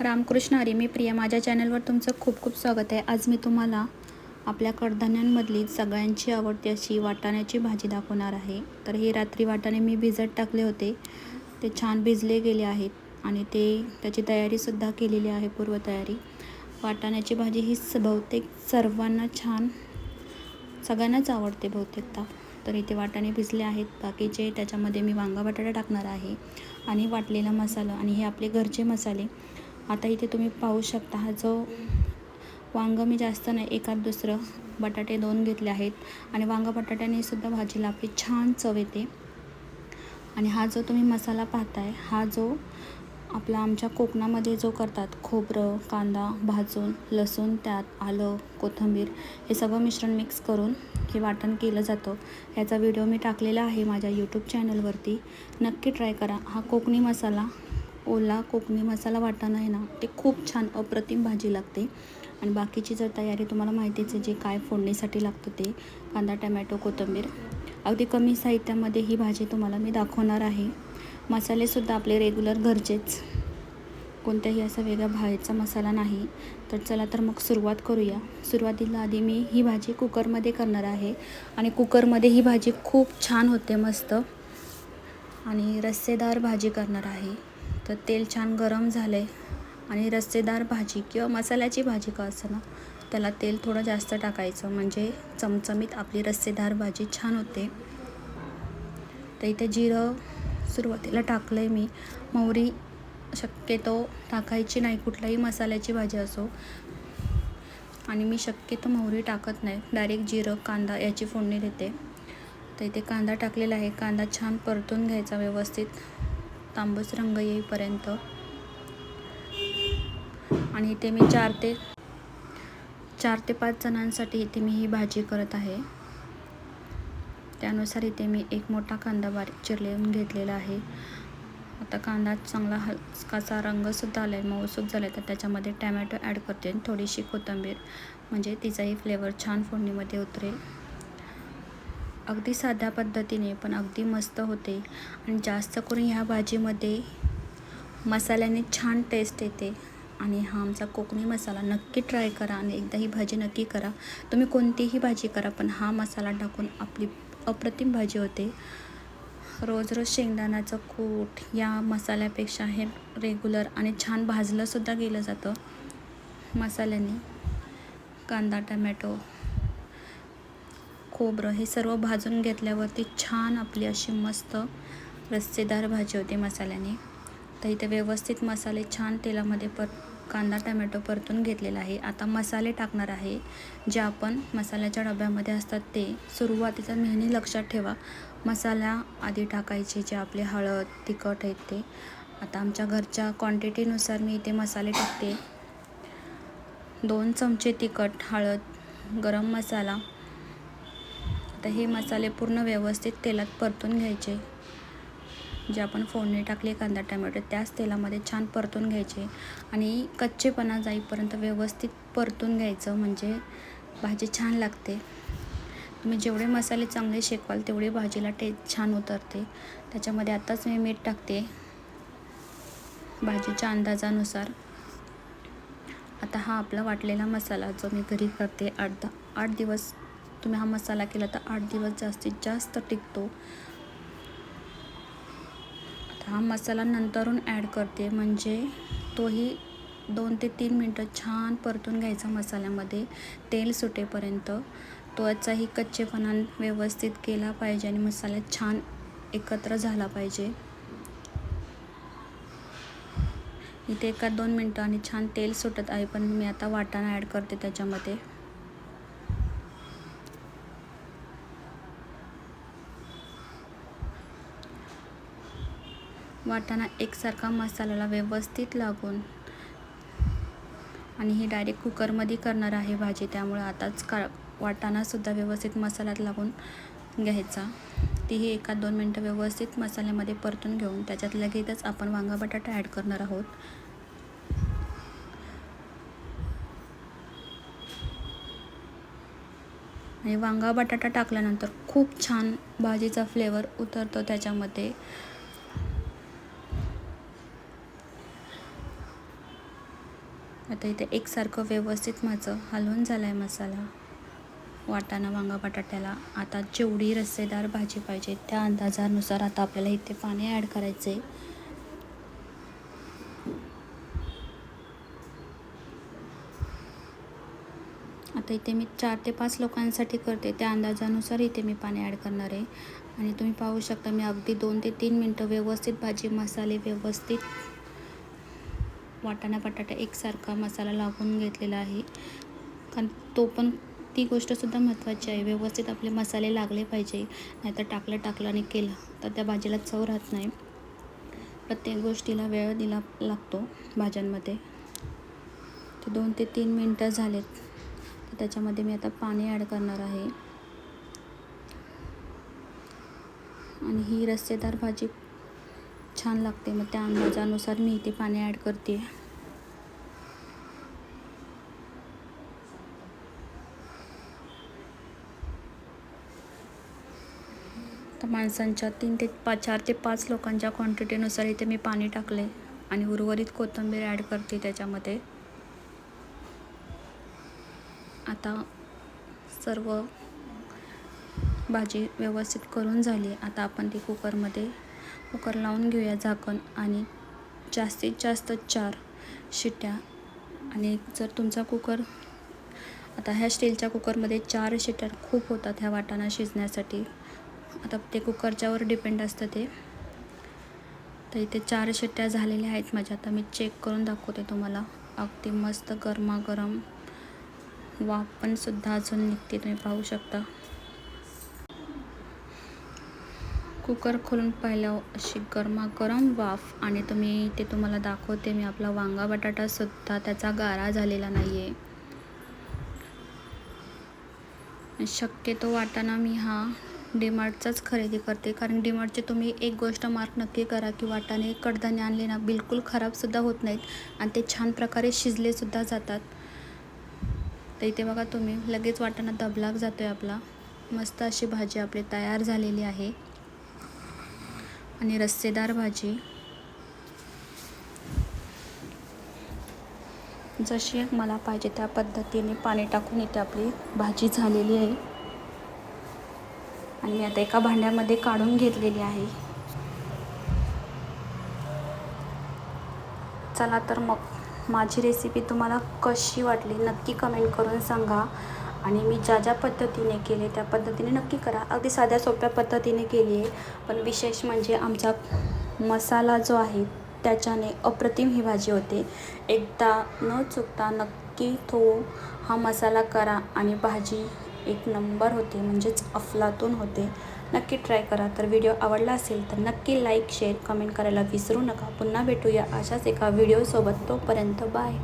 रामकृष्ण हरी मी प्रिया. माझ्या चॅनलवर तुमचं खूप खूप स्वागत आहे. आज मी तुम्हाला आपल्या कडधान्यांमधली सगळ्यांची आवडती अशी वाटाण्याची भाजी दाखवणार आहे. तर हे रात्री वाटाणे मी भिजत टाकले होते. ते छान भिजले गेले आहेत आणि ते त्याची तयारीसुद्धा केलेली आहे पूर्वतयारी. वाटाण्याची भाजी ही स बहुतेक सर्वांना छान सगळ्यांनाच आवडते बहुतेकता. तर इथे वाटाणे भिजले आहेत. बाकीचे त्याच्यामध्ये मी वांगा बटाटा टाकणार आहे आणि वाटलेला मसाला आणि हे आपले घरचे मसाले. आता इथे तुम्ही पाहू शकता हा जो वांगं मी जास्त नाही एकात दुसरं. बटाटे दोन घेतले आहेत. आणि वांगा बटाट्याने सुद्धा भाजीला आपली छान चव येते. आणि हा जो तुम्ही मसाला पाहताय हा जो आपला आमच्या कोकणामध्ये जो करतात खोबरं कांदा भाजून लसूण त्यात आलं कोथिंबीर हे सगळं मिश्रण मिक्स करून हे वाटण केलं जातं. ह्याचा व्हिडिओ मी टाकलेला आहे माझ्या यूट्यूब चॅनलवरती नक्की ट्राय करा. हा कोकणी मसाला ओला कोकणी मसाला वाटाणा आहे ना ते खूप छान अप्रतिम भाजी लागते. आणि बाकीची जर तयारी तुम्हाला माहितीच आहे जे काय फोडणीसाठी लागतं ते कांदा टमॅटो कोथिंबीर. अगदी कमी साहित्यामध्ये ही भाजी तुम्हाला मी दाखवणार आहे. मसालेसुद्धा आपले रेग्युलर घरचेच. कोणत्याही असा वेगळा बाहेरचा मसाला नाही. तर चला तर मग सुरुवात करूया. सुरुवातीला आधी मी ही भाजी कुकरमध्ये करणार आहे. आणि कुकरमध्ये ही भाजी खूप छान होते मस्त. आणि रस्सेदार भाजी करणार आहे. तर तेल छान गरम झालं आहे आणि रस्सेदार भाजी किंवा मसाल्याची भाजी का असं ना त्याला तेल थोडं जास्त टाकायचं. म्हणजे चमचमीत आपली रस्सेदार भाजी छान होते. तर इथे जिरं सुरुवातीला टाकलं आहे मी. मोहरी शक्यतो टाकायची नाही. कुठलाही मसाल्याची भाजी असो. आणि मी शक्यतो मोहरी टाकत नाही. डायरेक्ट जिरं कांदा याची फोडणी देते. तर इथे कांदा टाकलेला आहे. कांदा छान परतून घ्यायचा व्यवस्थित. तांबूस रंग येईपर्यंत. आणि इथे मी चार ते चार ते पाच जणांसाठी इथे मी ही भाजी करत आहे. त्यानुसार इथे मी एक मोठा कांदा बारीक चिरलेून घेतलेला आहे. आता कांदा चांगला हलकासा रंगसुद्धा आला आहे मऊसूद झाला आहे तर त्याच्यामध्ये टॅमॅटो ॲड करते थोडीशी कोथिंबीर म्हणजे तिचाही फ्लेवर छान फोडणीमध्ये उतरेल. अगदी साध्या पद्धतीने पण अगदी मस्त होते. आणि जास्त करून ह्या भाजीमध्ये मसाल्याने छान टेस्ट येते. आणि हा आमचा कोकणी मसाला. नक्की ट्राय करा आणि एकदा ही भाजी नक्की करा. तुम्ही कोणतीही भाजी करा पण हा मसाला टाकून आपली अप्रतिम भाजी होते. रोज रोज शेंगदाण्याचं कूट या मसाल्यापेक्षा हे रेग्युलर आणि छान भाजलंसुद्धा गेलं जातं. मसाल्याने कांदा टमॅटो खोबरं हे सर्व भाजून घेतल्यावरती छान आपली अशी मस्त रस्सेदार भाजी होते मसाल्याने. तर इथे व्यवस्थित मसाले छान तेलामध्ये पर कांदा टमॅटो परतून घेतलेला आहे. आता मसाले टाकणार आहे. जे आपण मसाल्याच्या डब्यामध्ये असतात ते सुरुवातीचा नेहमी लक्षात ठेवा. मसाला आधी टाकायचे जे आपले हळद तिखट आहेत ते. आता आमच्या घरच्या क्वांटिटीनुसार मी इथे मसाले टाकते. दोन चमचे तिखट हळद गरम मसाला. आता हे मसाले पूर्ण व्यवस्थित तेलात परतून घ्यायचे. जे आपण फोडणी टाकली कांदा टमॅटो त्याच तेलामध्ये छान परतून घ्यायचे. आणि कच्चेपणा जाईपर्यंत व्यवस्थित परतून घ्यायचं म्हणजे भाजी छान लागते. तुम्ही जेवढे मसाले चांगले शेकवाल तेवढी भाजीला टेस्ट छान उतरते. त्याच्यामध्ये आत्ताच मी मीठ टाकते. भाजीच्या अंदाजानुसार. आता हा आपला वाटलेला मसाला जो मी घरी करते आठ दा आठ दिवस तुम्ही हा मसाला केला तर आठ दिवस जास्तीत जास्त टिकतो. आता हा मसाला नंतरून ॲड करते. म्हणजे तोही दोन ते तीन मिनटं छान परतून घ्यायचा मसाल्यामध्ये. तेल सुटेपर्यंत. त्वचाही कच्चेपणा व्यवस्थित केला पाहिजे आणि मसाला छान एकत्र झाला पाहिजे. इथे एका दोन मिनटं आणि छान तेल सुटत आहे पण मी आता वाटाणा ॲड करते त्याच्यामध्ये. वाटाणा एकसारखा मसाल्याला व्यवस्थित लागून आणि ही डायरेक्ट कुकरमध्ये करणार आहे भाजी. त्यामुळे आताच का वाटाणासुद्धा व्यवस्थित मसाल्यात लागून घ्यायचा. तीही एका दोन मिनटं व्यवस्थित मसाल्यामध्ये परतून घेऊन त्याच्यात लगेचच आपण वांगा बटाटा ॲड करणार आहोत. आणि वांगा बटाटा टाकल्यानंतर खूप छान भाजीचा फ्लेवर उतरतो त्याच्यामध्ये. आता इथे एकसारखं व्यवस्थित माझं हलवून झालं आहे मसाला. वाटाणा वांगा बटाट्याला आता जेवढी रस्सेदार भाजी पाहिजे त्या अंदाजानुसार आता आपल्याला इथे पाणी ॲड करायचं आहे आता इथे मी चार ते पाच लोकांसाठी करते. त्या अंदाजानुसार इथे मी पाणी ॲड करणार आहे. आणि तुम्ही पाहू शकता मी अगदी दोन ते तीन मिनटं व्यवस्थित भाजी मसाले व्यवस्थित वाटाणा बटाटा एकसारखा मसाला लागून घेतलेला आहे. कारण तो पण ती गोष्टसुद्धा महत्त्वाची आहे. व्यवस्थित आपले मसाले लागले पाहिजे. नाहीतर टाकलं टाकलं आणि केलं तर त्या भाजीला चव राहत नाही. प्रत्येक गोष्टीला वेळ दिला लागतो भाज्यांमध्ये. तर दोन ते तीन मिनटं झालेत. तर त्याच्यामध्ये मी आता पाणी ॲड करणार आहे. आणि ही रस्सेदार भाजी छान लागते. मग त्या अंदाजानुसार मी इथे पाणी ॲड करते. तर माणसांच्या तीन ते पाच चार ते पाच लोकांच्या क्वांटिटीनुसार इथे मी पाणी टाकले. आणि उर्वरित कोथिंबीर ॲड करते त्याच्यामध्ये. आता सर्व भाजी व्यवस्थित करून झाली. आता आपण ती कुकरमध्ये कुकर लावून घेऊया झाकण आणि जास्तीत जास्त चार शिट्ट्या आणि जर तुमचा कुकर आता ह्या स्टीलच्या कुकरमध्ये चार शिट्ट्या खूप होतात ह्या वाटाणा शिजण्यासाठी. आता ते कुकरच्यावर डिपेंड असतं ते. तर इथे चार शिट्ट्या झालेल्या आहेत माझ्या. आता मी चेक करून दाखवते तुम्हाला. अगदी मस्त गरमागरम वाफ पण सुद्धा अजून निघते तुम्ही पाहू शकता. कुकर खोलून पाहिलं अशी गरमागरम वाफ आणि तुम्ही ते तुम्हाला दाखवते मी आपला वांगा बटाटासुद्धा त्याचा गारा झालेला नाही आहे शक्यतो वाटाणा मी हा डीमार्टचाच खरेदी करते कारण डीमार्टचे तुम्ही एक गोष्ट मार्क नक्की करा की वाटाणे कडधान्य आणले ना बिलकुल खराबसुद्धा होत नाहीत आणि ते छान प्रकारे शिजलेसुद्धा जातात. तर इथे बघा तुम्ही लगेच वाटाणा दबलाक जातो आहे आपला. मस्त अशी भाजी आपली तयार झालेली आहे. आणि रस्सेदार भाजी. जशी मला पाहिजे त्या पद्धतीने पाणी टाकून इथे आपली भाजी झालेली आहे. आणि मी आता एका भांड्यामध्ये काढून घेतलेली आहे. चला तर मग माझी रेसिपी तुम्हाला कशी वाटली नक्की कमेंट करून सांगा. आणि मी ज्या ज्या पद्धतीने केले त्या पद्धतीने नक्की करा. अगदी साध्या सोप्या पद्धतीने केली आहे. पण विशेष म्हणजे आमचा मसाला जो आहे त्याच्याने अप्रतिम ही भाजी होते. एकदा न चुकता नक्की तो हा मसाला करा आणि भाजी एक नंबर होते म्हणजेच अफलातून होते. नक्की ट्राय करा. तर व्हिडिओ आवडला असेल तर नक्की लाईक शेअर कमेंट करायला विसरू नका. पुन्हा भेटूया अशाच एका व्हिडिओसोबत. तोपर्यंत बाय.